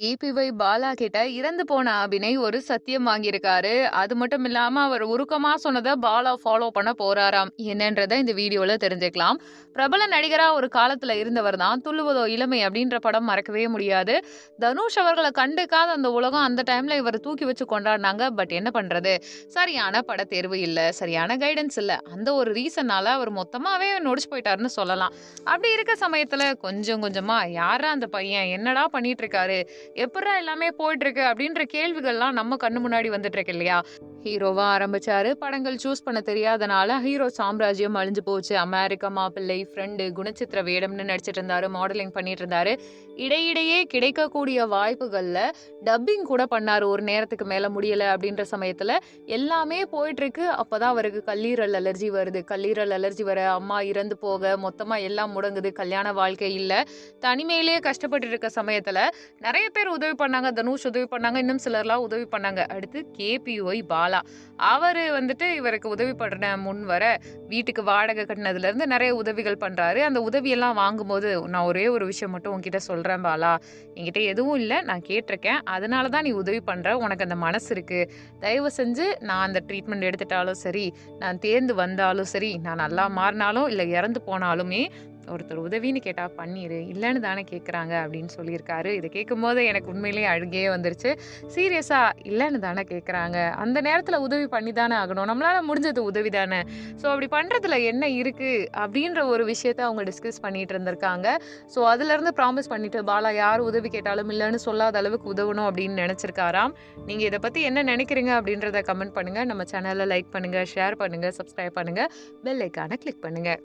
APY Bala கிட்ட இறந்து போன அபிநய் ஒரு சத்தியம் வாங்கியிருக்காரு. அது மட்டும் இல்லாம அவர் உருக்கமா சொன்னதை பாலா ஃபாலோ பண்ண போறாராம். என்னன்றத இந்த வீடியோல தெரிஞ்சுக்கலாம். பிரபல நடிகரா ஒரு காலத்துல இருந்தவர் தான் துள்ளுவதோ இளமை அப்படின்ற படம் மறக்கவே முடியாது. தனுஷ் அவர்களை கண்டுக்காத அந்த உலகம் அந்த டைம்ல இவர் தூக்கி வச்சு கொண்டாடினாங்க. பட் என்ன பண்றது? சரியான பட தேர்வு இல்ல சரியான கைடன்ஸ் இல்ல. அந்த ஒரு ரீசனால அவர் மொத்தமாவே நொடிச்சு போயிட்டாருன்னு சொல்லலாம். அப்படி இருக்க சமயத்துல கொஞ்சம் கொஞ்சமா யாரா அந்த பையன்? என்னடா பண்ணிட்டு இருக்காரு? எப்படா எல்லாமே போயிட்டு இருக்கு அப்படின்ற கேள்விகள்லாம் நம்ம கண்ணு முன்னாடி வந்துட்டு இருக்கு இல்லையா? ஹீரோவா ஆரம்பிச்சாரு. படங்கள் சூஸ் பண்ண தெரியாதனால ஹீரோ சாம்ராஜ்யம் அழிஞ்சு போச்சு. அமெரிக்கா மாப்பிள்ளை ஃப்ரெண்டு குணச்சித்திர வேடம்னு நடிச்சிட்டு இருந்தாரு மாடலிங் பண்ணிட்டு இருந்தாரு. இடையிடையே கிடைக்கக்கூடிய வாய்ப்புகள்ல டப்பிங் கூட பண்ணாரு. ஒரு நேரத்துக்கு மேல முடியல அப்படின்ற சமயத்துல எல்லாமே போயிட்டு இருக்கு அப்பதான் அவருக்கு கல்லீரல் அலர்ஜி வருது. கல்லீரல் அலர்ஜி வர அம்மா இறந்து போக மொத்தமா எல்லாம் முடங்குது. கல்யாண வாழ்க்கை இல்ல. தனிமையிலேயே கஷ்டப்பட்டு இருக்க சமயத்துல நிறைய பேர் உதவி பண்ணாங்க. தனுஷ் உதவி பண்ணாங்க. இன்னும் சிலர்லாம் உதவி பண்ணாங்க. அடுத்து கேபிஒய் பாலா அவர் வந்துட்டு இவருக்கு உதவி பண்ண முன் வர வீட்டுக்கு வாடகை கட்டினதுல இருந்து நிறைய உதவிகள் பண்றாரு. அந்த உதவியெல்லாம் வாங்கும்போது நான் ஒரே ஒரு விஷயம் மட்டும் உங்ககிட்ட சொல்றேன் பாலா. என்கிட்ட எதுவும் இல்லை நான் கேட்டிருக்கேன். அதனால தான் நீ உதவி பண்ற. உனக்கு அந்த மனசு இருக்கு. தயவு செஞ்சு நான் அந்த ட்ரீட்மெண்ட் எடுத்துட்டாலும் சரி நான் தேர்ந்து வந்தாலும் சரி நான் நல்லா மாறினாலும் இல்லை இறந்து போனாலுமே ஒருத்தர் உதவின்னு கேட்டால் பண்ணிடு இல்லைன்னு தானே கேட்குறாங்க அப்படின்னு சொல்லியிருக்காரு. இதை கேட்கும்போது எனக்கு உண்மையிலேயே அழுகையே வந்துருச்சு. சீரியஸாக இல்லைன்னு தானே கேட்குறாங்க அந்த நேரத்தில் உதவி பண்ணி தானே ஆகணும். நம்மளால் முடிஞ்சது உதவி தானே. ஸோ அப்படி பண்ணுறதுல என்ன இருக்குது அப்படின்ற ஒரு விஷயத்த அவங்க டிஸ்கஸ் பண்ணிகிட்டு இருந்திருக்காங்க. ஸோ அதுலேருந்து ப்ராமிஸ் பண்ணிவிட்டு பாலா யார் உதவி கேட்டாலும் இல்லைன்னு சொல்லாத அளவுக்கு உதவணும் அப்படின்னு நினச்சிருக்காராம். நீங்கள் இதை பற்றி என்ன நினைக்கிறீங்க அப்படின்றத கமெண்ட் பண்ணுங்கள் நம்ம சேனலில் லைக் பண்ணுங்கள் ஷேர் பண்ணுங்கள் சப்ஸ்கிரைப் பண்ணுங்கள் பெல் ஐக்கானை கிளிக் பண்ணுங்கள்